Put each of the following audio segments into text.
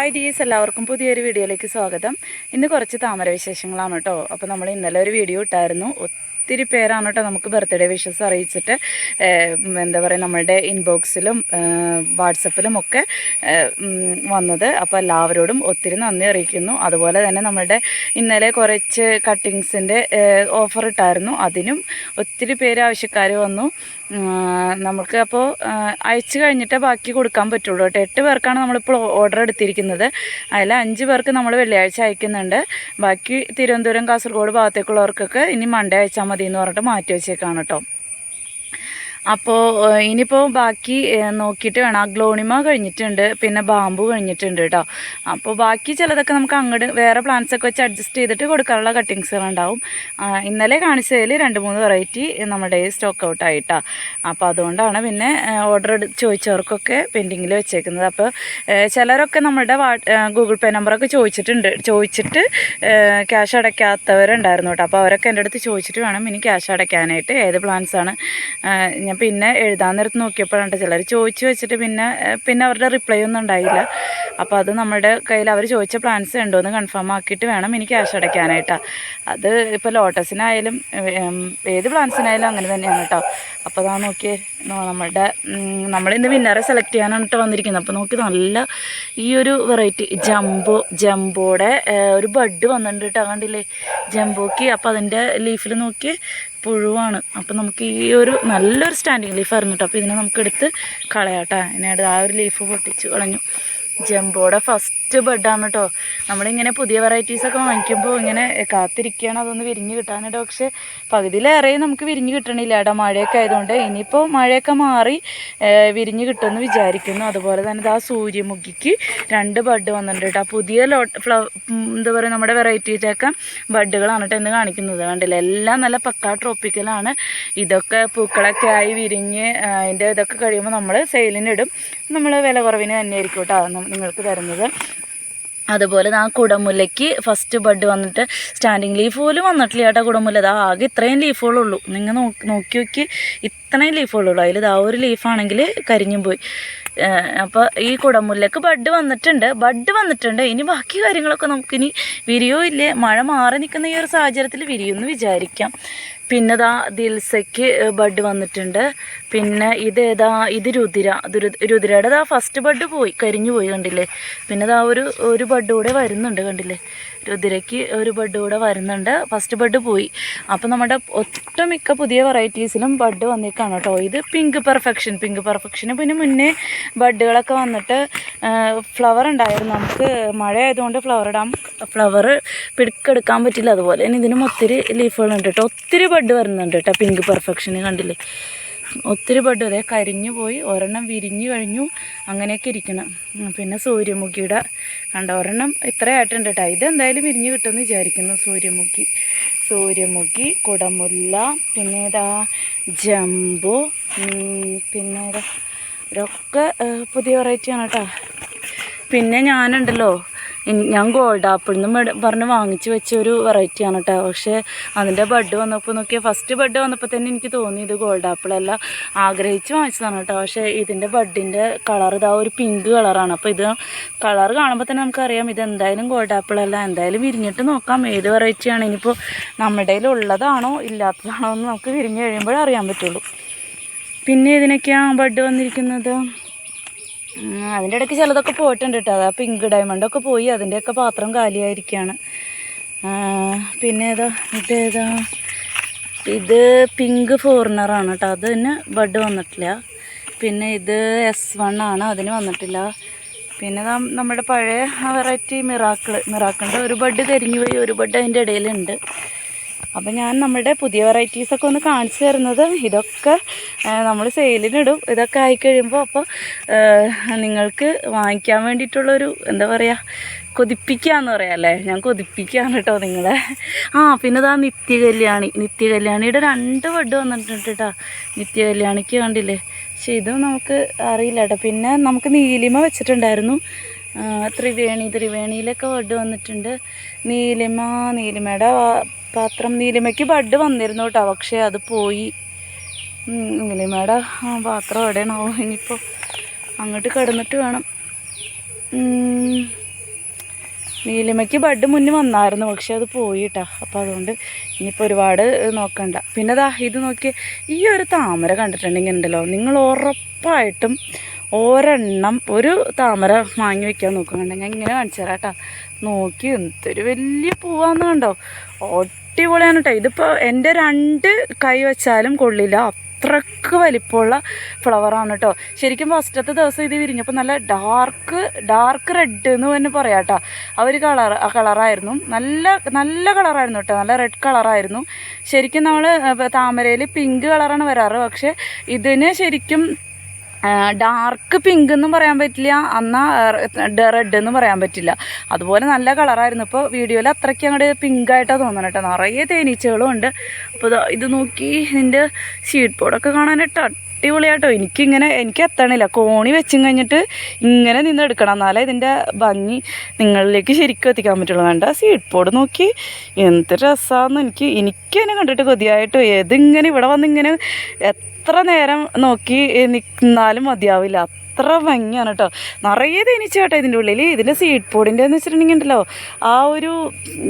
Hi ഡീസ് എല്ലാവർക്കും പുതിയൊരു വീഡിയോയിലേക്ക് സ്വാഗതം. ഇന്ന് കുറച്ച് താമര വിശേഷങ്ങളാണ് കേട്ടോ. അപ്പോൾ നമ്മൾ ഇന്നലെ ഒരു വീഡിയോ ഇട്ടായിരുന്നു. ഒത്തിരി പേരാണ് കേട്ടോ നമുക്ക് ബർത്ത്ഡേ വിഷസ് അറിയിച്ചിട്ട് എന്താ പറയുക നമ്മളുടെ ഇൻബോക്സിലും വാട്സപ്പിലും ഒക്കെ വന്നത്. അപ്പോൾ എല്ലാവരോടും ഒത്തിരി നന്ദി അറിയിക്കുന്നു. അതുപോലെ തന്നെ നമ്മളുടെ ഇന്നലെ കുറച്ച് കട്ടിങ്സിന്റെ ഓഫർ ഇട്ടായിരുന്നു. അതിനും ഒത്തിരി പേര് ആവശ്യക്കാർ വന്നു. നമുക്ക് അപ്പോൾ അയച്ചു കഴിഞ്ഞിട്ടേ ബാക്കി കൊടുക്കാൻ പറ്റുള്ളൂ കേട്ടോ. എട്ട് പേർക്കാണ് നമ്മളിപ്പോൾ ഓർഡർ എടുത്തിരിക്കുന്നത്. അതിൽ അഞ്ച് പേർക്ക് നമ്മൾ വെള്ളിയാഴ്ച അയക്കുന്നുണ്ട്. ബാക്കി തിരുവനന്തപുരം കാസർഗോഡ് ഭാഗത്തേക്കുള്ളവർക്കൊക്കെ ഇനി മൺഡേ അയച്ചാൽ മതി എന്ന് പറഞ്ഞിട്ട് മാറ്റി വെച്ചേക്കാണ് കേട്ടോ. അപ്പോൾ ഇനിയിപ്പോൾ ബാക്കി നോക്കിയിട്ട് വേണം. ആ ഗ്ലോണിമ കഴിഞ്ഞിട്ടുണ്ട്. പിന്നെ ബാമ്പു കഴിഞ്ഞിട്ടുണ്ട് കേട്ടോ അപ്പോൾ ബാക്കി ചിലതൊക്കെ നമുക്ക് അങ്ങോട്ട് വേറെ പ്ലാന്റ്സ് ഒക്കെ വെച്ച് അഡ്ജസ്റ്റ് ചെയ്തിട്ട് കൊടുക്കാനുള്ള കട്ടിങ്സുകളുണ്ടാവും ഇന്നലെ കാണിച്ചതിൽ രണ്ട് മൂന്ന് വെറൈറ്റി നമ്മുടെ സ്റ്റോക്ക് ഔട്ട് ആയിട്ടാ. അപ്പോൾ അതുകൊണ്ടാണ് പിന്നെ ഓർഡർ ചോദിച്ചവർക്കൊക്കെ പെൻഡിങ്ങിൽ വെച്ചേക്കുന്നത്. അപ്പോൾ ചിലരൊക്കെ നമ്മുടെ ഗൂഗിൾ പേ നമ്പറൊക്കെ ചോദിച്ചിട്ടുണ്ട്. ചോദിച്ചിട്ട് ക്യാഷ് അടയ്ക്കാത്തവരുണ്ടായിരുന്നു കേട്ടോ അപ്പോൾ അവരൊക്കെ എന്റെ അടുത്ത് ചോദിച്ചിട്ട് വേണം ഇനി ക്യാഷ് അടയ്ക്കാനായിട്ട്. ഏത് പ്ലാൻസാണ് ഞാൻ പിന്നെ എഴുതാൻ നേരത്ത് നോക്കിയപ്പോഴാണ് ചിലർ ചോദിച്ചു വെച്ചിട്ട് പിന്നെ പിന്നെ അവരുടെ റിപ്ലൈ ഒന്നും ഉണ്ടായില്ല. അപ്പോൾ അത് നമ്മുടെ കയ്യിൽ അവർ ചോദിച്ച പ്ലാൻസ് ഉണ്ടോ എന്ന് കൺഫേം ആക്കിയിട്ട് വേണം എനിക്ക് ക്യാഷ് അടയ്ക്കാനായിട്ടാണ് അത് ഇപ്പോൾ ലോട്ടസിനായാലും ഏത് പ്ലാൻസിനായാലും അങ്ങനെ തന്നെയാണ് കേട്ടോ. അപ്പോൾ അതാ നോക്കിയേ നോ- നമ്മളുടെ നമ്മളിന്ന് വിന്നറെ സെലക്ട് ചെയ്യാനാണ് കേട്ടോ വന്നിരിക്കുന്നത്. അപ്പോൾ നോക്കി നല്ല ഈ ഒരു വെറൈറ്റി ജംബോ ജംബോയുടെ ഒരു ബഡ് വന്നിട്ടുണ്ട് കേട്ടോ കണ്ടില്ലേ? ജംബോക്ക് അപ്പോൾ അതിന്റെ ലീഫിൽ നോക്കി പുഴുവാണ്. അപ്പോൾ നമുക്ക് ഈ ഒരു നല്ലൊരു സ്റ്റാൻഡിങ് ലീഫ് കേട്ടോ അപ്പോൾ ഇതിനെ നമുക്ക് എടുത്ത് കളയാട്ടോ അതിനായിട്ട് ആ ഒരു ലീഫ് പൊട്ടിച്ച് കളഞ്ഞു. ജംബോയുടെ ഫസ്റ്റ് ബെഡാണ് കേട്ടോ നമ്മളിങ്ങനെ പുതിയ വെറൈറ്റീസ് ഒക്കെ വാങ്ങിക്കുമ്പോൾ ഇങ്ങനെ കാത്തിരിക്കുകയാണ് അതൊന്ന് വിരിഞ്ഞ് കിട്ടാനായിട്ട് പക്ഷെ പകുതിയിലേറെ നമുക്ക് വിരിഞ്ഞ് കിട്ടണില്ല കേട്ടോ മഴയൊക്കെ ആയതുകൊണ്ട്. ഇനിയിപ്പോൾ മഴയൊക്കെ മാറി വിരിഞ്ഞ് കിട്ടുമെന്ന് വിചാരിക്കുന്നു. അതുപോലെ തന്നെ ആ സൂര്യമുഖിക്ക് രണ്ട് ബഡ് വന്നിട്ടുണ്ട് കേട്ടോ പുതിയ ലോട്ട് ഫ്ലവ എന്താ പറയുക നമ്മുടെ വെറൈറ്റീസൊക്കെ ബഡുകളാണ് കേട്ടോ എന്ന് കാണിക്കുന്നത്. കണ്ടില്ല? എല്ലാം നല്ല പക്കാ ട്രോപ്പിക്കലാണ് ഇതൊക്കെ പൂക്കളൊക്കെ ആയി വിരിഞ്ഞ് അതിന്റെ ഇതൊക്കെ കഴിയുമ്പോൾ നമ്മൾ സെയിലിനിടും നമ്മൾ വില കുറവിന് തന്നെ ആയിരിക്കും കേട്ടോ നിങ്ങൾക്ക് തരുന്നത്. അതുപോലെ ആ കുടമുല്ലയ്ക്ക് ഫസ്റ്റ് ബഡ് വന്നിട്ട് സ്റ്റാൻഡിങ് ലീഫ് പോലും വന്നിട്ടില്ല ചേട്ടാ കുടമുല്ല. അത് ആകെ ഇത്രയും ലീഫുകളുള്ളൂ നിങ്ങൾ നോക്കി നോക്കി നോക്കി ഇത്രയും ലീഫുള്ളൂ അതിൽ ഇതാ ഒരു ലീഫാണെങ്കിൽ കരിഞ്ഞും പോയി. അപ്പോൾ ഈ കുടമുല്ലക്ക് ബഡ് വന്നിട്ടുണ്ട്. ബഡ് വന്നിട്ടുണ്ട്. ഇനി ബാക്കി കാര്യങ്ങളൊക്കെ നമുക്കിനി വിരിയോ ഇല്ലേ? മഴ മാറി നിൽക്കുന്ന ഈ ഒരു സാഹചര്യത്തിൽ വിരിയുമെന്ന് വിചാരിക്കാം. പിന്നെ ദാ ദിൽസയ്ക്ക് ബഡ് വന്നിട്ടുണ്ട്. പിന്നെ ഇതേതാ ഇത് രുതിര. രുതിരയുടെ ദാ ഫസ്റ്റ് ബഡ് പോയി കരിഞ്ഞു പോയി കണ്ടില്ലേ? പിന്നെ ദാ ഒരു ഒരു ബഡ് കൂടെ വരുന്നുണ്ട് കണ്ടില്ലേ? രുതിരയ്ക്ക് ഒരു ബഡ് കൂടെ വരുന്നുണ്ട്. ഫസ്റ്റ് ബഡ് പോയി. അപ്പോൾ നമ്മുടെ ഒട്ടുമിക്ക പുതിയ വെറൈറ്റീസിലും ബഡ് വന്നേക്കാണ് കേട്ടോ. ഇത് പിങ്ക് പെർഫെക്ഷൻ പിങ്ക് പെർഫെക്ഷന് പിന്നെ മുന്നേ ബഡുകളൊക്കെ വന്നിട്ട് ഫ്ലവർ ഉണ്ടായിരുന്നു. നമുക്ക് മഴ ആയതുകൊണ്ട് ഫ്ലവർ ഇടാൻ ഫ്ലവർ പിടിക്കെടുക്കാൻ പറ്റില്ല. അതുപോലെ തന്നെ ഇതിനും ഒത്തിരി ലീഫുകളുണ്ട് കേട്ടോ. ഒത്തിരി ബഡ് വരുന്നുണ്ട് കേട്ടോ പിങ്ക് പെർഫെക്ഷന് കണ്ടില്ലേ? ഒത്തിരി ബഡ് അതേ കരിഞ്ഞു പോയി. ഒരെണ്ണം വിരിഞ്ഞു കഴിഞ്ഞു. അങ്ങനെയൊക്കെ ഇരിക്കണം. പിന്നെ സൂര്യമുഖിയുടെ കണ്ട ഒരെണ്ണം ഇത്രയായിട്ടുണ്ട് കേട്ടോ ഇതെന്തായാലും വിരിഞ്ഞ് കിട്ടുമെന്ന് വിചാരിക്കുന്നു സൂര്യമുഖി. സൂര്യമുഖി കുടമുല്ല പിന്നെ ഇതാ ജംബോ പിന്നെ ഇതാ ഇതൊക്കെ പുതിയ വെറൈറ്റിയാണ് കേട്ടോ പിന്നെ ഞാനുണ്ടല്ലോ. ഞാൻ ഗോൾഡ് ആപ്പിൾ നിന്ന് പറഞ്ഞ് വാങ്ങിച്ച് വെച്ച ഒരു വെറൈറ്റിയാണ് കേട്ടോ പക്ഷേ അതിന്റെ ബഡ് വന്നപ്പോൾ നോക്കിയാൽ ഫസ്റ്റ് ബഡ് വന്നപ്പോൾ തന്നെ എനിക്ക് തോന്നി ഇത് ഗോൾഡ് ആപ്പിൾ അല്ല. ആഗ്രഹിച്ച് വാങ്ങിച്ചതാണ് കേട്ടോ പക്ഷേ ഇതിന്റെ ബഡിന്റെ കളർ ഇതാ ഒരു പിങ്ക് കളറാണ് അപ്പോൾ ഇത് കളർ കാണുമ്പോൾ തന്നെ നമുക്കറിയാം ഇത് എന്തായാലും ഗോൾഡ് ആപ്പിൾ അല്ല. എന്തായാലും വിരിഞ്ഞിട്ട് നോക്കാം ഏത് വെറൈറ്റിയാണ് ഇനിയിപ്പോൾ നമ്മുടെ ഉള്ളതാണോ ഇല്ലാത്തതാണോ എന്ന് നമുക്ക് വിരിഞ്ഞ് കഴിയുമ്പോഴേ അറിയാൻ പറ്റുള്ളൂ. പിന്നെ ഇതിനൊക്കെയാണ് ബഡ് വന്നിരിക്കുന്നത്? അതിന്റെ ഇടയ്ക്ക് ചിലതൊക്കെ പോയിട്ടുണ്ട് കേട്ടോ. അതാ പിങ്ക് ഡയമണ്ട് ഒക്കെ പോയി അതിന്റെയൊക്കെ പാത്രം കാലിയായിരിക്കുകയാണ് പിന്നെ ഏതാ ഇതേതാ ഇത് പിങ്ക് ഫോറിനറാണ് കേട്ടോ. തന്നെ ബഡ് വന്നിട്ടില്ല. പിന്നെ ഇത് എസ് വൺ ആണ് അതിന് വന്നിട്ടില്ല. പിന്നെ നമ്മുടെ പഴയ വെറൈറ്റി മിറാക്കിൾ മിറാക്കിളിന്റെ ഒരു ബഡ് കരിഞ്ഞു പോയി ഒരു ബഡ് അതിന്റെ ഇടയിലുണ്ട്. അപ്പം ഞാൻ നമ്മുടെ പുതിയ വെറൈറ്റീസൊക്കെ ഒന്ന് കാണിച്ചു തരുന്നത്. ഇതൊക്കെ നമ്മൾ സെയിലിനിടും ഇതൊക്കെ ആയിക്കഴിയുമ്പോൾ അപ്പോൾ നിങ്ങൾക്ക് വാങ്ങിക്കാൻ വേണ്ടിയിട്ടുള്ളൊരു എന്താ പറയുക കൊതിപ്പിക്കാന്ന് പറയാം അല്ലേ? ഞാൻ കൊതിപ്പിക്കുകയാണ് കേട്ടോ നിങ്ങളെ. ആ പിന്നെ ഇതാ നിത്യകല്യാണി നിത്യകല്യാണിയുടെ രണ്ട് ബഡ് വന്നിട്ടുണ്ട് കേട്ടോ. നിത്യകല്യാണിക്ക് കണ്ടില്ലേ? പക്ഷെ ഇതും നമുക്ക് അറിയില്ല കേട്ടോ. പിന്നെ നമുക്ക് നീലിമ വെച്ചിട്ടുണ്ടായിരുന്നു. ത്രിവേണി ത്രിവേണിയിലൊക്കെ ബഡ് വന്നിട്ടുണ്ട്. നീലിമ നീലിമയുടെ പാത്രം നീലിമയ്ക്ക് ബഡ് വന്നിരുന്നു കേട്ടോ പക്ഷേ അത് പോയി. നീലിമയുടെ പാത്രം എവിടെയാണാവോ ഇനിയിപ്പോൾ അങ്ങോട്ട് കിടന്നിട്ട് വേണം. നീലിമയ്ക്ക് ബഡ് മുന്നേ വന്നായിരുന്നു പക്ഷെ അത് പോയി കേട്ടോ. അപ്പോൾ അതുകൊണ്ട് ഇനിയിപ്പോൾ ഒരുപാട് നോക്കണ്ട. പിന്നെ ദാ ഇത് നോക്കി ഈ ഒരു താമര കണ്ടിട്ടുണ്ടെങ്കിൽ ഉണ്ടല്ലോ നിങ്ങൾ ഉറപ്പായിട്ടും ഒരെണ്ണം ഒരു താമര വാങ്ങി വെക്കാൻ നോക്കുന്നുണ്ട്. ഞാൻ ഇങ്ങനെ കാണിച്ചു തരാം കേട്ടോ. നോക്കി എന്തൊരു വലിയ പൂവാന്ന് കണ്ടോ? അടിപൊളിയാണ് കേട്ടോ ഇതിപ്പോൾ എന്റെ രണ്ട് കൈ വെച്ചാലും കൊള്ളില്ല. അത്രയ്ക്ക് വലിപ്പമുള്ള ഫ്ലവറാണ് കേട്ടോ. ശരിക്കും ഫസ്റ്റത്തെ ദിവസം ഇത് വിരിഞ്ഞപ്പോൾ നല്ല ഡാർക്ക് ഡാർക്ക് റെഡ് എന്ന് തന്നെ പറയാം കേട്ടോ. ആ ഒരു കളർ ആ കളറായിരുന്നു നല്ല നല്ല കളറായിരുന്നു കേട്ടോ. നല്ല റെഡ് കളറായിരുന്നു ശരിക്കും നമ്മൾ താമരയിൽ പിങ്ക് കളറാണ് വരാറ്. പക്ഷേ ഇതിന് ശരിക്കും ഡാർക്ക് പിങ്ക് എന്നും പറയാൻ പറ്റില്ല. എന്നാൽ റെഡ് എന്നും പറയാൻ പറ്റില്ല. അതുപോലെ നല്ല കളറായിരുന്നു ഇപ്പോൾ വീഡിയോയിൽ അത്രയ്ക്ക് അങ്ങോട്ട് പിങ്കായിട്ടാണ് തോന്നണം കേട്ടോ നിറയെ തേനീച്ചകളും ഉണ്ട്. അപ്പോൾ ഇത് നോക്കി ഇതിന്റെ ഷീറ്റ് ബോർഡൊക്കെ കാണാനായിട്ട് അടിപൊളിയാട്ടോ. എനിക്കിങ്ങനെ എനിക്ക് എത്തണില്ല. കോണി വെച്ചും കഴിഞ്ഞിട്ട് ഇങ്ങനെ നിന്ന് എടുക്കണം. എന്നാലേ ഇതിന്റെ ഭംഗി നിങ്ങളിലേക്ക് ശരിക്കും എത്തിക്കാൻ പറ്റുള്ളൂ. വേണ്ട സീഡ് പോഡ് നോക്കി എന്ത് രസമാണെന്ന് എനിക്ക് എനിക്ക് എന്നെ കണ്ടിട്ട് കൊതിയായിട്ടോ. ഏതിങ്ങനെ ഇവിടെ വന്ന് ഇങ്ങനെ എത്ര നേരം നോക്കി നിന്നാലും മതിയാവില്ല. അത്ര ഭംഗിയാണ് കേട്ടോ നിറയെ തേനീച്ച കേട്ടോ ഇതിന്റെ ഉള്ളിൽ ഇതിന്റെ സീഡ് പോഡിന്റെ എന്ന് വെച്ചിട്ടുണ്ടെങ്കിൽ ഉണ്ടല്ലോ ആ ഒരു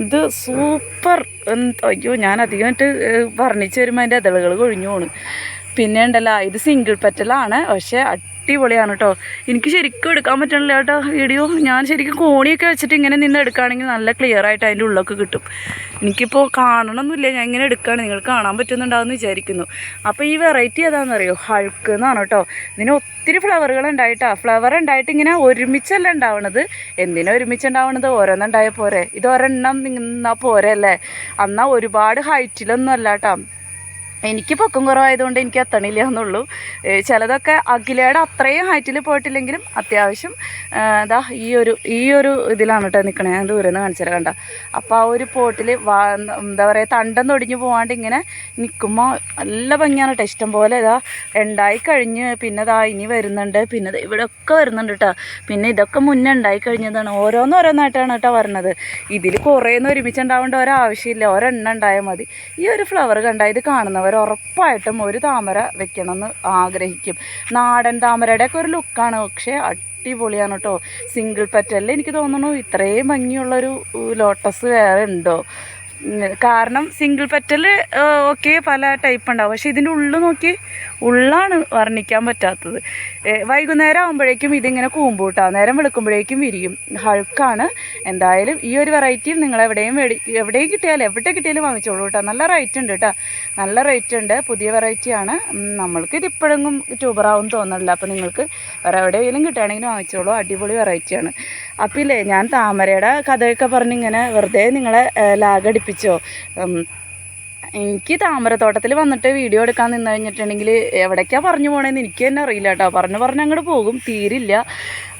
ഇത് സൂപ്പർ. അയ്യോ ഞാൻ അധികമായിട്ട് വർണിച്ച് വരുമ്പോൾ അതിന്റെ ഇതളുകൾ കൊഴിഞ്ഞു പോണു. പിന്നെ ഉണ്ടല്ലോ ഇത് സിംഗിൾ പെറ്റലാണ് പക്ഷേ അടിപൊളിയാണ് കേട്ടോ എനിക്ക് ശരിക്കും എടുക്കാൻ പറ്റണില്ല കേട്ടോ വീഡിയോ ഞാൻ ശരിക്കും കോണിയൊക്കെ വെച്ചിട്ട് ഇങ്ങനെ നിന്ന് എടുക്കുകയാണെങ്കിൽ നല്ല ക്ലിയർ ആയിട്ട് അതിന്റെ ഉള്ളൊക്കെ കിട്ടും. എനിക്കിപ്പോൾ കാണണമെന്നില്ല ഞാൻ ഇങ്ങനെ എടുക്കുകയാണ് നിങ്ങൾ കാണാൻ പറ്റുന്നുണ്ടാവുമെന്ന് വിചാരിക്കുന്നു. അപ്പോൾ ഈ വെറൈറ്റി ഏതാണെന്ന് അറിയോ ഹൾക്ക് എന്നാണ് കേട്ടോ ഇതിന് ഒത്തിരി ഫ്ലവറുകൾ ഉണ്ടായിട്ടാ. ഫ്ലവർ ഉണ്ടായിട്ട് ഇങ്ങനെ ഒരുമിച്ചല്ല ഉണ്ടാവണത്. എന്തിനാ ഒരുമിച്ച് ഉണ്ടാവണത്? ഓരോന്നുണ്ടായ പോരെ. ഇത് ഒരെണ്ണം നിന്നാൽ പോരെ അല്ലേ? എന്നാൽ ഒരുപാട് ഹൈറ്റിലൊന്നും അല്ല കേട്ടോ എനിക്ക് പൊക്കം കുറവായതുകൊണ്ട് എനിക്ക് എത്തണില്ല എന്നുള്ളൂ. ചിലതൊക്കെ അഖിലയുടെ അത്രയും ഹൈറ്റിൽ പോയിട്ടില്ലെങ്കിലും അത്യാവശ്യം എന്താ ഈ ഒരു ഈ ഒരു ഇതിലാണ് കേട്ടോ നിൽക്കണേ ഞാൻ ദൂരെ നിന്ന് കാണിച്ചു കണ്ട? അപ്പോൾ ആ ഒരു പോട്ടിൽ എന്താ പറയുക തണ്ടം തൊടിഞ്ഞ് പോകാണ്ട് ഇങ്ങനെ നിൽക്കുമ്പോൾ നല്ല ഭംഗിയാണ് കേട്ടോ ഇഷ്ടം പോലെ ഇതാ ഉണ്ടായി കഴിഞ്ഞ് പിന്നെ ഇതാ ഇനി വരുന്നുണ്ട്. പിന്നെ ഇവിടെയൊക്കെ വരുന്നുണ്ട് കേട്ടോ പിന്നെ ഇതൊക്കെ മുന്നേ ഉണ്ടായി കഴിഞ്ഞതാണ്. ഓരോന്നോരോന്നായിട്ടാണ് കേട്ടോ വരണത്. ഇതിൽ കുറേയൊന്നും ഒരുമിച്ച് ഉണ്ടാവേണ്ട ഒരാവശ്യമില്ല. ഒരെണ്ണം ഉണ്ടായാൽ മതി. ഈ ഒരു ഫ്ലവർ കണ്ട ഇത് കാണുന്നവർ ഉറപ്പായിട്ടും ഒരു താമര വെക്കണമെന്ന് ആഗ്രഹിക്കും. നാടൻ താമരയുടെയൊക്കെ ഒരു ലുക്കാണ് പക്ഷേ അടിപൊളിയാണ് കേട്ടോ. സിംഗിൾ പെറ്റലിൽ എനിക്ക് തോന്നുന്നു ഇത്രയും ഭംഗിയുള്ളൊരു ലോട്ടസ് വേറെ ഉണ്ടോ? കാരണം സിംഗിൾ പെറ്റൽ ഓക്കെ പല ടൈപ്പ് ഉണ്ടാവും. പക്ഷേ ഇതിന്റെ ഉള്ളു നോക്കി ഉള്ളാണ് വർണിക്കാൻ പറ്റാത്തത്. വൈകുന്നേരം ആകുമ്പോഴേക്കും ഇതിങ്ങനെ കൂമ്പൂട്ടാ. നേരം വെളുക്കുമ്പോഴേക്കും വിരിയും. ഹൾക്കാണ്. എന്തായാലും ഈ ഒരു വെറൈറ്റിയും നിങ്ങൾ എവിടെയും മേടി എവിടെയും കിട്ടിയാലും എവിടെ കിട്ടിയാലും വാങ്ങിച്ചോളൂ കേട്ടോ നല്ല റേറ്റ് ഉണ്ട് കേട്ടോ നല്ല റേറ്റ് ഉണ്ട്. പുതിയ വെറൈറ്റിയാണ് നമ്മൾക്ക് ഇത് ഇപ്പോഴെങ്കിലും ട്യൂബറാവും തോന്നുന്നില്ല അപ്പോൾ നിങ്ങൾക്ക് വേറെ എവിടെയെങ്കിലും കിട്ടുകയാണെങ്കിൽ വാങ്ങിച്ചോളൂ. അടിപൊളി വെറൈറ്റിയാണ് അപ്പോൾ ഇല്ലേ ഞാൻ താമരയുടെ കഥയൊക്കെ പറഞ്ഞിങ്ങനെ വെറുതെ നിങ്ങളെ ലാഗ് അടിപ്പിച്ചോ? ഉം, എനിക്ക് താമരത്തോട്ടത്തിൽ വന്നിട്ട് വീഡിയോ എടുക്കാൻ നിന്ന് കഴിഞ്ഞിട്ടുണ്ടെങ്കിൽ എവിടേക്കാണ് പറഞ്ഞു പോണേന്ന് എനിക്ക് തന്നെ അറിയില്ല കേട്ടോ. പറഞ്ഞു പറഞ്ഞ് അങ്ങോട്ട് പോകും. തീരില്ല.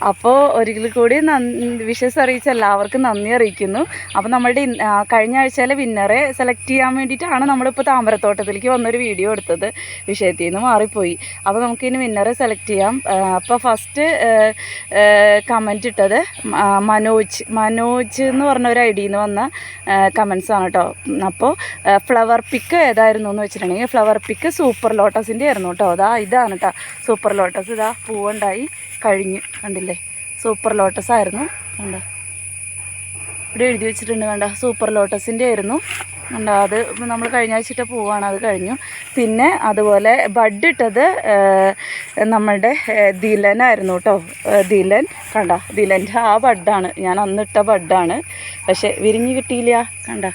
അപ്പോൾ ഒരിക്കൽ കൂടി വിഷസ് അറിയിച്ച എല്ലാവർക്കും നന്ദി അറിയിക്കുന്നു. അപ്പോൾ ആ, കഴിഞ്ഞ ആഴ്ചയിലെ വിന്നറെ സെലക്ട് ചെയ്യാൻ വേണ്ടിയിട്ടാണ് നമ്മളിപ്പോൾ താമരത്തോട്ടത്തിലേക്ക് വന്നൊരു വീഡിയോ എടുത്തത്. വിഷയത്തിൽ നിന്ന് മാറിപ്പോയി. അപ്പോൾ നമുക്കിനി വിന്നറെ സെലക്ട് ചെയ്യാം. അപ്പോൾ ഫസ്റ്റ് കമന്റ് ഇട്ടത് മനോജ് മനോജ് എന്ന് പറഞ്ഞ ഒരു ഐ ഡിയിൽ വന്ന കമൻസ് ആണ് കേട്ടോ അപ്പോൾ ഫ്ലവർ പിക്ക് ഏതായിരുന്നു എന്ന് വെച്ചിട്ടുണ്ടെങ്കിൽ ഫ്ലവർ പിക്ക് സൂപ്പർ ലോട്ടസിന്റെ ആയിരുന്നു കേട്ടോ അതാ ഇതാണ് കേട്ടോ സൂപ്പർ ലോട്ടസ് ഇതാ പൂവുണ്ടായി. കഴിഞ്ഞു. കണ്ടില്ലേ? സൂപ്പർ ലോട്ടസ് ആയിരുന്നു. കണ്ട? ഇവിടെ എഴുതി വെച്ചിട്ടുണ്ട് കണ്ട? സൂപ്പർ ലോട്ടസിന്റെ ആയിരുന്നു. കണ്ടോ? അത് നമ്മൾ കഴിഞ്ഞ ആഴ്ചത്തെ പൂവാണ്. അത് കഴിഞ്ഞു. പിന്നെ അതുപോലെ ബഡ് ഇട്ടത് നമ്മളുടെ ദിലനായിരുന്നു കേട്ടോ. ദിലൻ കണ്ട? ദിലന്റെ ആ ബഡാണ് ഞാൻ അന്നിട്ട ബഡാണ് പക്ഷേ വിരിഞ്ഞ് കിട്ടിയില്ല. കണ്ട?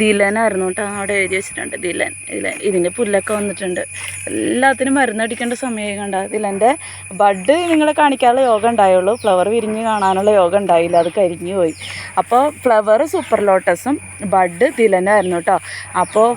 ദിലനായിരുന്നു കേട്ടോ. അവിടെ എഴുതി വെച്ചിട്ടുണ്ട് ദിലൻ. ദിലൻ ഇതിന്റെ പുല്ലൊക്കെ വന്നിട്ടുണ്ട്. എല്ലാത്തിനും മരുന്നടിക്കേണ്ട സമയമായി കണ്ട? ദിലന്റെ ബഡ് നിങ്ങളെ കാണിക്കാനുള്ള യോഗം ഉണ്ടായുള്ളൂ. ഫ്ലവർ വിരിഞ്ഞ് കാണാനുള്ള യോഗം ഉണ്ടായില്ല. അത് കരിഞ്ഞു പോയി. അപ്പോൾ ഫ്ലവർ സൂപ്പർ ലോട്ടസും ബഡ് ദിലനായിരുന്നു കേട്ടോ. അപ്പോൾ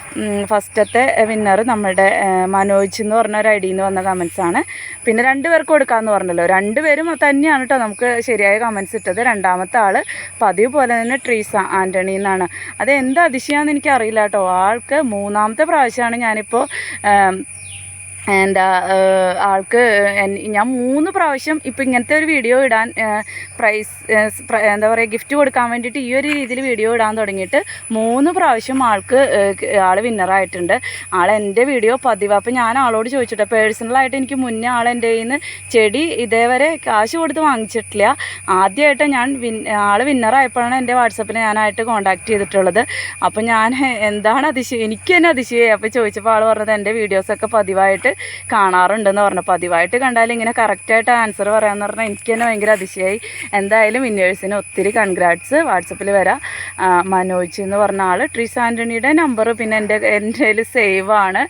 ഫസ്റ്റത്തെ വിന്നർ നമ്മുടെ മനോജ് എന്ന് പറഞ്ഞ ഒരു ഐ ഡിയിൽ നിന്ന് വന്ന കമൻസ് ആണ്. പിന്നെ രണ്ട് പേർക്ക് കൊടുക്കാമെന്ന് പറഞ്ഞല്ലോ. രണ്ടുപേരും തന്നെയാണ് കേട്ടോ നമുക്ക് ശരിയായ കമൻസ് ഇട്ടത്. രണ്ടാമത്തെ ആൾ പതിവ് പോലെ തന്നെ ട്രീസ ആന്റണി എന്നാണ്. അത് എന്ത് അതിശയമാണെന്ന് എനിക്കറിയില്ല കേട്ടോ ആൾക്ക് മൂന്നാമത്തെ പ്രാവശ്യമാണ് ഞാനിപ്പോൾ എന്താ ആൾക്ക് ഞാൻ മൂന്ന് പ്രാവശ്യം ഇപ്പം ഇങ്ങനത്തെ ഒരു വീഡിയോ ഇടാൻ പ്രൈസ് എന്താ പറയുക ഗിഫ്റ്റ് കൊടുക്കാൻ വേണ്ടിയിട്ട് ഈ ഒരു രീതിയിൽ വീഡിയോ ഇടാൻ തുടങ്ങിയിട്ട് മൂന്ന് പ്രാവശ്യം ആൾക്ക് ആൾ വിന്നറായിട്ടുണ്ട് ആൾ എന്റെ വീഡിയോ പതിവ്. അപ്പം ഞാൻ ആളോട് ചോദിച്ചിട്ട് പേഴ്സണലായിട്ട് എനിക്ക് മുന്നേ ആൾ എന്റെ കയ്യിൽ നിന്ന് ചെടി ഇതേവരെ കാശ് കൊടുത്ത് വാങ്ങിച്ചിട്ടില്ല. ആദ്യമായിട്ട് ഞാൻ വിൻ ആൾ വിന്നറായപ്പോഴാണ് എന്റെ വാട്സപ്പിൽ ഞാനായിട്ട് കോൺടാക്ട് ചെയ്തിട്ടുള്ളത്. അപ്പോൾ ഞാൻ എന്താണ് അതിശയം? എനിക്ക് തന്നെ അതിശയം അപ്പോൾ ചോദിച്ചപ്പോൾ ആൾ പറഞ്ഞത് എന്റെ വീഡിയോസൊക്കെ പതിവായിട്ട് കാണാറുണ്ടെന്ന് പറഞ്ഞു. പതിവായിട്ട് കണ്ടാൽ ഇങ്ങനെ കറക്റ്റായിട്ട് ആൻസർ പറയാമെന്ന് പറഞ്ഞാൽ എനിക്ക് തന്നെ ഭയങ്കര അതിശയായി. എന്തായാലും വിന്നേഴ്സിന് ഒത്തിരി കൺഗ്രാറ്റ്സ് വാട്സപ്പിൽ വരാം. മനോജ് എന്ന് പറഞ്ഞ ആൾ ട്രീസ് ആന്റണിയുടെ നമ്പർ പിന്നെ എന്റെ എന്റെ കയ്യിൽ സേവ് ആണ്.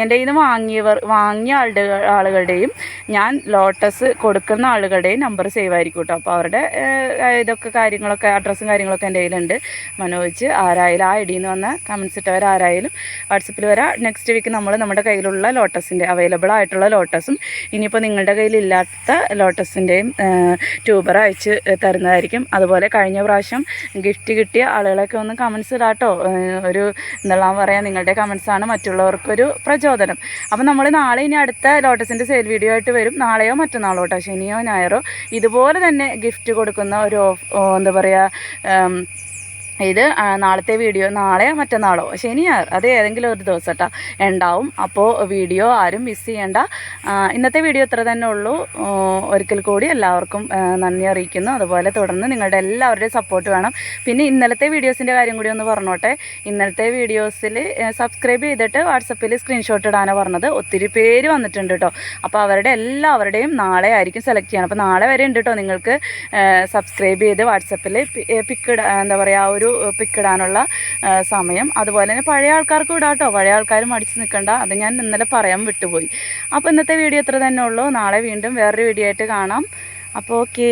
എന്റെ കയ്യിൽ നിന്ന് വാങ്ങിയവർ വാങ്ങിയ ആളുടെ ആളുകളുടെയും ഞാൻ ലോട്ടസ് കൊടുക്കുന്ന ആളുകളുടെയും നമ്പർ സേവ് ആയിരിക്കും കേട്ടോ അപ്പോൾ അവരുടെ ഇതൊക്കെ കാര്യങ്ങളൊക്കെ അഡ്രസ്സും കാര്യങ്ങളൊക്കെ എന്റെ കയ്യിലുണ്ട്. മനോജ് ആരായാലും ആ ഐഡിയിൽ നിന്ന് വന്ന കമൻസ് ഇട്ടവർ ആരായാലും വാട്സപ്പിൽ വരാം. നെക്സ്റ്റ് വീക്ക് നമ്മൾ നമ്മുടെ കയ്യിലുള്ള ലോട്ടസിന്റെ അവൈലബിൾ ആയിട്ടുള്ള ലോട്ടസും ഇനിയിപ്പോൾ നിങ്ങളുടെ കയ്യിലില്ലാത്ത ലോട്ടസിന്റെയും ട്യൂബർ അയച്ച് തരുന്നതായിരിക്കും. അതുപോലെ കഴിഞ്ഞ പ്രാവശ്യം ഗിഫ്റ്റ് കിട്ടിയ ആളുകളൊക്കെ ഒന്ന് കമൻസ് ഇടാട്ടോ. ഒരു എന്തെല്ലാം പറയാം നിങ്ങളുടെ കമൻസാണ് മറ്റുള്ളവർക്കൊരു പ്രചോദനം. അപ്പോൾ നമ്മൾ നാളെ ഇനി അടുത്ത ലോട്ടസിന്റെ സെയിൽ വീഡിയോ ആയിട്ട് വരും. നാളെയോ മറ്റന്നാളോ കേട്ടോ ശനിയോ ഞായറോ. ഇതുപോലെ തന്നെ ഗിഫ്റ്റ് കൊടുക്കുന്ന ഒരു എന്താ പറയുക ഇത് നാളത്തെ വീഡിയോ നാളെ മറ്റന്നാളോ? ശനി ഞായർ അത് ഏതെങ്കിലും ഒരു ദിവസം കേട്ടോ ഉണ്ടാവും. അപ്പോൾ വീഡിയോ ആരും മിസ് ചെയ്യേണ്ട. ഇന്നത്തെ വീഡിയോ ഇത്ര തന്നെ ഉള്ളൂ. ഒരിക്കൽ കൂടി എല്ലാവർക്കും നന്ദി അറിയിക്കുന്നു. അതുപോലെ തുടർന്ന് നിങ്ങളുടെ എല്ലാവരുടെയും സപ്പോർട്ട് വേണം. പിന്നെ ഇന്നലത്തെ വീഡിയോസിന്റെ കാര്യം കൂടി ഒന്ന് പറഞ്ഞോട്ടെ. ഇന്നലത്തെ വീഡിയോസിൽ സബ്സ്ക്രൈബ് ചെയ്തിട്ട് വാട്സപ്പിൽ സ്ക്രീൻഷോട്ട് ഇടാനാണ് പറഞ്ഞത്. ഒത്തിരി പേര് വന്നിട്ടുണ്ട് കേട്ടോ അപ്പോൾ അവരുടെ എല്ലാവരുടെയും നാളെ ആയിരിക്കും സെലക്ട് ചെയ്യണം. അപ്പോൾ നാളെ വരെ ഉണ്ട് കേട്ടോ നിങ്ങൾക്ക് സബ്സ്ക്രൈബ് ചെയ്ത് വാട്സപ്പിൽ പിക്ക് എന്താ പറയുക ആ ഒരു പിക്ക് സമയം. അതുപോലെ തന്നെ പഴയ ആൾക്കാർക്കും ഇടാം കേട്ടോ പഴയ ആൾക്കാരും മടിച്ച് നിൽക്കണ്ട അത് ഞാൻ ഇന്നലെ പറയാൻ വിട്ടുപോയി. അപ്പോൾ ഇന്നത്തെ വീഡിയോ ഇത്ര തന്നെ ഉള്ളൂ. നാളെ വീണ്ടും വേറൊരു വീഡിയോ ആയിട്ട് കാണാം. അപ്പോൾ ഓക്കേ.